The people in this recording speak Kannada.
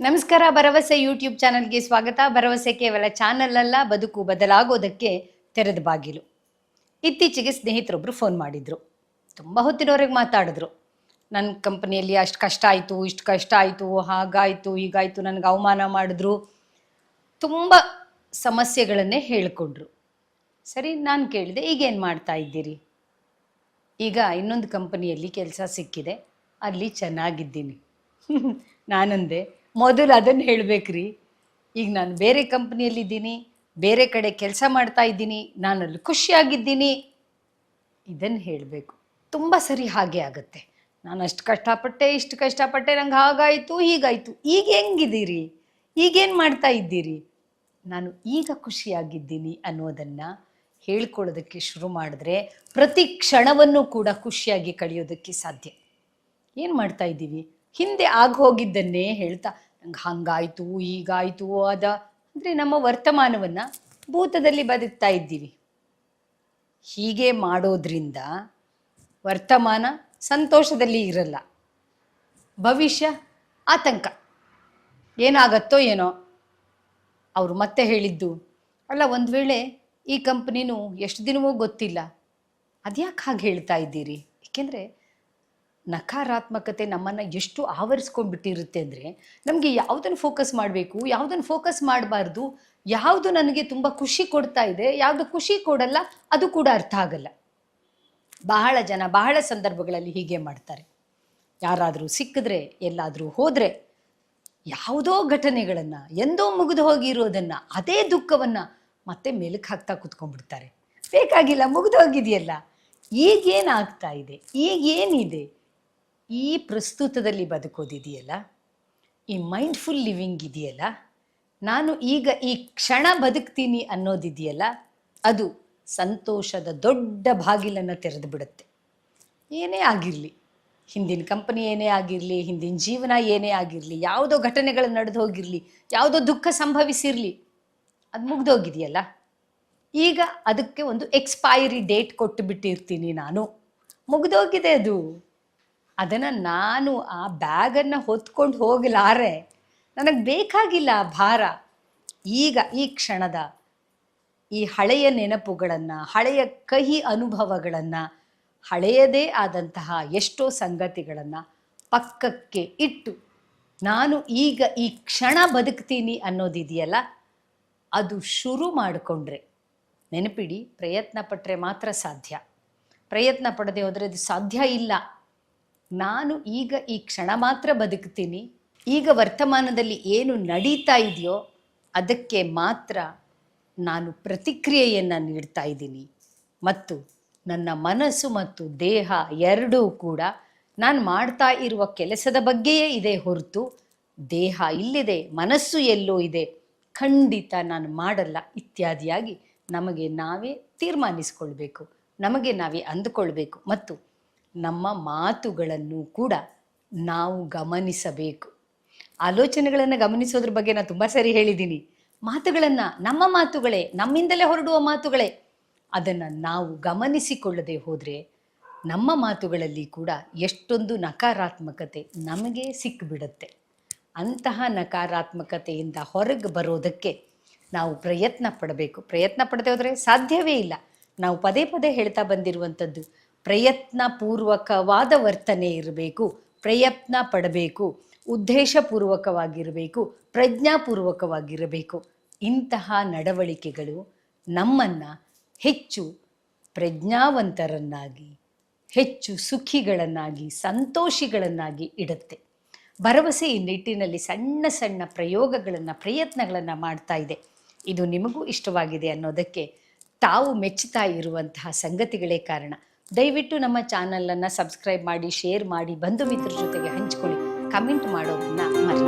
ನಮಸ್ಕಾರ, ಭರವಸೆ ಯೂಟ್ಯೂಬ್ ಚಾನಲ್ಗೆ ಸ್ವಾಗತ. ಭರವಸೆ ಕೇವಲ ಚಾನಲ್ ಅಲ್ಲ, ಬದುಕು ಬದಲಾಗೋದಕ್ಕೆ ತೆರೆದ ಬಾಗಿಲು. ಇತ್ತೀಚೆಗೆ ಸ್ನೇಹಿತರೊಬ್ಬರು ಫೋನ್ ಮಾಡಿದ್ರು. ತುಂಬ ಹೊತ್ತಿನವರೆಗೆ ಮಾತಾಡಿದ್ರು. ನನ್ನ ಕಂಪನಿಯಲ್ಲಿ ಅಷ್ಟು ಕಷ್ಟ ಆಯಿತು, ಇಷ್ಟು ಕಷ್ಟ ಆಯಿತು, ಹಾಗಾಯಿತು, ಹೀಗಾಯಿತು, ನನಗೆ ಅವಮಾನ ಮಾಡಿದ್ರು. ತುಂಬ ಸಮಸ್ಯೆಗಳನ್ನೇ ಹೇಳಿಕೊಂಡ್ರು. ಸರಿ, ನಾನು ಕೇಳಿದೆ, ಈಗೇನು ಮಾಡ್ತಾ ಇದ್ದೀರಿ? ಈಗ ಇನ್ನೊಂದು ಕಂಪನಿಯಲ್ಲಿ ಕೆಲಸ ಸಿಕ್ಕಿದೆ. ಅಲ್ಲಿ ಚೆನ್ನಾಗಿದ್ದೀನಿ. ನಾನಂದೆ ಮೊದಲು ಅದನ್ನು ಹೇಳ್ಬೇಕ್ರಿ. ಈಗ ನಾನು ಬೇರೆ ಕಂಪ್ನಿಯಲ್ಲಿದ್ದೀನಿ, ಬೇರೆ ಕಡೆ ಕೆಲಸ ಮಾಡ್ತಾ ಇದ್ದೀನಿ ನಾನು ಅಲ್ಲಿ ಖುಷಿಯಾಗಿದ್ದೀನಿ. ಇದನ್ನು ಹೇಳಬೇಕು. ತುಂಬ ಸರಿ ಹಾಗೆ ಆಗುತ್ತೆ. ನಾನು ಅಷ್ಟು ಕಷ್ಟಪಟ್ಟೆ, ಇಷ್ಟು ಕಷ್ಟಪಟ್ಟೆ, ನಂಗೆ ಹಾಗಾಯಿತು, ಹೀಗಾಯಿತು. ಈಗ ಹೆಂಗಿದ್ದೀರಿ? ಈಗೇನು ಮಾಡ್ತಾ ಇದ್ದೀರಿ? ನಾನು ಈಗ ಖುಷಿಯಾಗಿದ್ದೀನಿ ಅನ್ನೋದನ್ನು ಹೇಳ್ಕೊಳ್ಳೋದಕ್ಕೆ ಶುರು ಮಾಡಿದ್ರೆ ಪ್ರತಿ ಕ್ಷಣವನ್ನು ಕೂಡ ಖುಷಿಯಾಗಿ ಕಳೆಯೋದಕ್ಕೆ ಸಾಧ್ಯ. ಏನು ಮಾಡ್ತಾ ಇದ್ದೀವಿ? ಹಿಂದೆ ಆಗ ಹೋಗಿದ್ದನ್ನೇ ಹೇಳ್ತಾ ನಂಗೆ ಹಂಗಾಯ್ತು, ಹೀಗಾಯ್ತು ಅದ. ಅಂದರೆ ನಮ್ಮ ವರ್ತಮಾನವನ್ನು ಭೂತದಲ್ಲಿ ಬದುಕ್ತಾ ಇದ್ದೀವಿ. ಹೀಗೆ ಮಾಡೋದ್ರಿಂದ ವರ್ತಮಾನ ಸಂತೋಷದಲ್ಲಿ ಇರಲ್ಲ. ಭವಿಷ್ಯ ಆತಂಕ. ಏನಾಗತ್ತೋ ಏನೋ. ಅವರು ಮತ್ತೆ ಹೇಳಿದ್ದು, ಅಲ್ಲ, ಒಂದು ವೇಳೆ ಈ ಕಂಪ್ನಿನೂ ಎಷ್ಟು ದಿನವೂ ಗೊತ್ತಿಲ್ಲ. ಅದ್ಯಾಕೆ ಹಾಗೆ ಹೇಳ್ತಾ ಇದ್ದೀರಿ? ಏಕೆಂದರೆ ನಕಾರಾತ್ಮಕತೆ ನಮ್ಮನ್ನು ಎಷ್ಟು ಆವರಿಸ್ಕೊಂಡ್ಬಿಟ್ಟಿರುತ್ತೆ ಅಂದರೆ ನಮಗೆ ಯಾವುದನ್ನು ಫೋಕಸ್ ಮಾಡಬೇಕು, ಯಾವುದನ್ನು ಫೋಕಸ್ ಮಾಡಬಾರ್ದು, ಯಾವುದು ನನಗೆ ತುಂಬ ಖುಷಿ ಕೊಡ್ತಾ ಇದೆ, ಯಾವುದು ಖುಷಿ ಕೊಡಲ್ಲ, ಅದು ಕೂಡ ಅರ್ಥ ಆಗಲ್ಲ. ಬಹಳ ಜನ ಬಹಳ ಸಂದರ್ಭಗಳಲ್ಲಿ ಹೀಗೆ ಮಾಡ್ತಾರೆ. ಯಾರಾದರೂ ಸಿಕ್ಕಿದ್ರೆ, ಎಲ್ಲಾದರೂ ಹೋದರೆ, ಯಾವುದೋ ಘಟನೆಗಳನ್ನು, ಎಂದೋ ಮುಗಿದು ಹೋಗಿರೋದನ್ನು, ಅದೇ ದುಃಖವನ್ನು ಮತ್ತೆ ಮೆಲುಕು ಹಾಕ್ತಾ ಕುತ್ಕೊಂಡ್ಬಿಡ್ತಾರೆ. ಬೇಕಾಗಿಲ್ಲ, ಮುಗಿದು ಹೋಗಿದೆಯಲ್ಲ. ಈಗೇನಾಗ್ತಾ ಇದೆ? ಈಗೇನಿದೆ? ಈ ಪ್ರಸ್ತುತದಲ್ಲಿ ಬದುಕೋದಿದೆಯಲ್ಲ, ಈ ಮೈಂಡ್ಫುಲ್ ಲಿವಿಂಗ್ ಇದೆಯಲ್ಲ, ನಾನು ಈಗ ಈ ಕ್ಷಣ ಬದುಕ್ತೀನಿ ಅನ್ನೋದಿದೆಯಲ್ಲ, ಅದು ಸಂತೋಷದ ದೊಡ್ಡ ಬಾಗಿಲನ್ನು ತೆರೆದು ಬಿಡುತ್ತೆ ಏನೇ ಆಗಿರಲಿ, ಹಿಂದಿನ ಕಂಪನಿ ಏನೇ ಆಗಿರಲಿ, ಹಿಂದಿನ ಜೀವನ ಏನೇ ಆಗಿರಲಿ, ಯಾವುದೋ ಘಟನೆಗಳು ನಡೆದು ಹೋಗಿರಲಿ, ಯಾವುದೋ ದುಃಖ ಸಂಭವಿಸಿರಲಿ, ಅದು ಮುಗ್ದೋಗಿದೆಯಲ್ಲ. ಈಗ ಅದಕ್ಕೆ ಒಂದು ಎಕ್ಸ್ಪೈರಿ ಡೇಟ್ ಕೊಟ್ಟು ಬಿಟ್ಟಿರ್ತೀನಿ ನಾನು. ಮುಗ್ದೋಗಿದೆ ಅದು. ಅದನ್ನು ನಾನು ಆ ಬ್ಯಾಗನ್ನು ಹೊತ್ಕೊಂಡು ಹೋಗಲಾರೆ, ನನಗೆ ಬೇಕಾಗಿಲ್ಲ ಆ ಭಾರ. ಈಗ ಈ ಕ್ಷಣದ ಈ ಹಳೆಯ ನೆನಪುಗಳನ್ನು, ಹಳೆಯ ಕಹಿ ಅನುಭವಗಳನ್ನು, ಹಳೆಯದೇ ಆದಂತಹ ಎಷ್ಟೋ ಸಂಗತಿಗಳನ್ನು ಪಕ್ಕಕ್ಕೆ ಇಟ್ಟು ನಾನು ಈಗ ಈ ಕ್ಷಣ ಬದುಕ್ತೀನಿ ಅನ್ನೋದಿದೆಯಲ್ಲ, ಅದು ಶುರು ಮಾಡಿಕೊಂಡ್ರೆ ನೆನಪಿಡಿ ಪ್ರಯತ್ನ ಪಟ್ಟರೆ ಮಾತ್ರ ಸಾಧ್ಯ. ಪ್ರಯತ್ನ ಪಡದೆ ಹೋದರೆ ಅದು ಸಾಧ್ಯ ಇಲ್ಲ. ನಾನು ಈಗ ಈ ಕ್ಷಣ ಮಾತ್ರ ಬದುಕ್ತೀನಿ. ಈಗ ವರ್ತಮಾನದಲ್ಲಿ ಏನು ನಡೀತಾ ಇದೆಯೋ ಅದಕ್ಕೆ ಮಾತ್ರ ನಾನು ಪ್ರತಿಕ್ರಿಯೆಯನ್ನು ನೀಡ್ತಾ ಇದ್ದೀನಿ. ಮತ್ತು ನನ್ನ ಮನಸ್ಸು ಮತ್ತು ದೇಹ ಎರಡೂ ಕೂಡ ನಾನು ಮಾಡ್ತಾ ಇರುವ ಕೆಲಸದ ಬಗ್ಗೆಯೇ ಇದೆ ಹೊರತು ದೇಹ ಇಲ್ಲಿದೆ, ಮನಸ್ಸು ಎಲ್ಲೋ ಇದೆ, ಖಂಡಿತ ನಾನು ಮಾಡಲ್ಲ ಇತ್ಯಾದಿಯಾಗಿ ನಮಗೆ ನಾವೇ ತೀರ್ಮಾನಿಸ್ಕೊಳ್ಬೇಕು. ನಮಗೆ ನಾವೇ ಅಂದುಕೊಳ್ಬೇಕು. ಮತ್ತು ನಮ್ಮ ಮಾತುಗಳನ್ನು ಕೂಡ ನಾವು ಗಮನಿಸಬೇಕು. ಆಲೋಚನೆಗಳನ್ನು ಗಮನಿಸೋದ್ರ ಬಗ್ಗೆ ನಾನು ತುಂಬ ಸರಿ ಹೇಳಿದ್ದೀನಿ ಮಾತುಗಳನ್ನು, ನಮ್ಮ ಮಾತುಗಳೇ, ನಮ್ಮಿಂದಲೇ ಹೊರಡುವ ಮಾತುಗಳೇ, ಅದನ್ನು ನಾವು ಗಮನಿಸಿಕೊಳ್ಳದೆ ಹೋದರೆ ನಮ್ಮ ಮಾತುಗಳಲ್ಲಿ ಕೂಡ ಎಷ್ಟೊಂದು ನಕಾರಾತ್ಮಕತೆ ನಮಗೆ ಸಿಕ್ಕಿಬಿಡುತ್ತೆ ಅಂತಹ ನಕಾರಾತ್ಮಕತೆಯಿಂದ ಹೊರಗೆ ಬರೋದಕ್ಕೆ ನಾವು ಪ್ರಯತ್ನ ಪಡಬೇಕು. ಪ್ರಯತ್ನ ಪಡದೆ ಹೋದರೆ ಸಾಧ್ಯವೇ ಇಲ್ಲ. ನಾವು ಪದೇ ಪದೇ ಹೇಳ್ತಾ ಬಂದಿರುವಂಥದ್ದು ಪ್ರಯತ್ನಪೂರ್ವಕವಾದ ವರ್ತನೆ ಇರಬೇಕು, ಪ್ರಯತ್ನ ಪಡಬೇಕು, ಉದ್ದೇಶಪೂರ್ವಕವಾಗಿರಬೇಕು, ಪ್ರಜ್ಞಾಪೂರ್ವಕವಾಗಿರಬೇಕು. ಇಂತಹ ನಡವಳಿಕೆಗಳು ನಮ್ಮನ್ನು ಹೆಚ್ಚು ಪ್ರಜ್ಞಾವಂತರನ್ನಾಗಿ, ಹೆಚ್ಚು ಸುಖಿಗಳನ್ನಾಗಿ, ಸಂತೋಷಿಗಳನ್ನಾಗಿ ಇಡುತ್ತೆ. ಭರವಸೆ ಈ ನಿಟ್ಟಿನಲ್ಲಿ ಸಣ್ಣ ಸಣ್ಣ ಪ್ರಯೋಗಗಳನ್ನು, ಪ್ರಯತ್ನಗಳನ್ನು ಮಾಡ್ತಾ ಇದೆ. ಇದು ನಿಮಗೂ ಇಷ್ಟವಾಗಿದೆ ಅನ್ನೋದಕ್ಕೆ ತಾವು ಮೆಚ್ಚುತ್ತಾ ಇರುವಂತಹ ಸಂಗತಿಗಳೇ ಕಾರಣ. ದಯವಿಟ್ಟು ನಮ್ಮ ಚಾನಲನ್ನು ಸಬ್ಸ್ಕ್ರೈಬ್ ಮಾಡಿ ಶೇರ್ ಮಾಡಿ ಬಂಧು ಮಿತ್ರರ ಜೊತೆಗೆ ಹಂಚಿಕೊಳ್ಳಿ. ಕಮೆಂಟ್ ಮಾಡೋದನ್ನ ಮರಿ